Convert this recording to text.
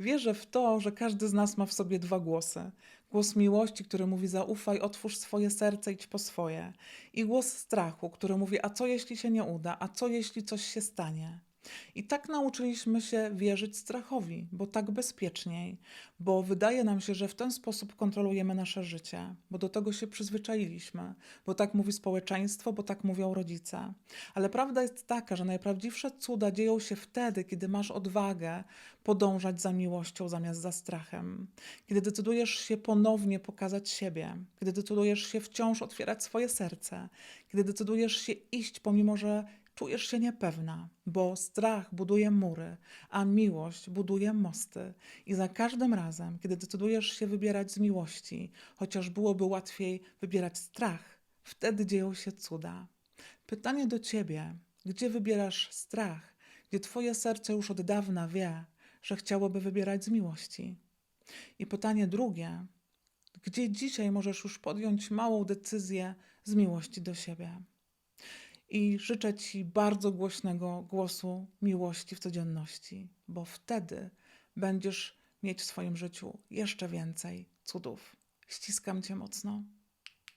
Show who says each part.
Speaker 1: Wierzę w to, że każdy z nas ma w sobie dwa głosy. Głos miłości, który mówi zaufaj, otwórz swoje serce, idź po swoje. I głos strachu, który mówi a co jeśli się nie uda, a co jeśli coś się stanie. I tak nauczyliśmy się wierzyć strachowi, bo tak bezpieczniej, bo wydaje nam się, że w ten sposób kontrolujemy nasze życie, bo do tego się przyzwyczailiśmy, bo tak mówi społeczeństwo, bo tak mówią rodzice. Ale prawda jest taka, że najprawdziwsze cuda dzieją się wtedy, kiedy masz odwagę podążać za miłością zamiast za strachem, kiedy decydujesz się ponownie pokazać siebie, kiedy decydujesz się wciąż otwierać swoje serce, kiedy decydujesz się iść, pomimo że czujesz się niepewna, bo strach buduje mury, a miłość buduje mosty. I za każdym razem, kiedy decydujesz się wybierać z miłości, chociaż byłoby łatwiej wybierać strach, wtedy dzieją się cuda. Pytanie do ciebie: gdzie wybierasz strach, gdzie twoje serce już od dawna wie, że chciałoby wybierać z miłości? I pytanie drugie: gdzie dzisiaj możesz już podjąć małą decyzję z miłości do siebie? I życzę Ci bardzo głośnego głosu miłości w codzienności, bo wtedy będziesz mieć w swoim życiu jeszcze więcej cudów. Ściskam Cię mocno.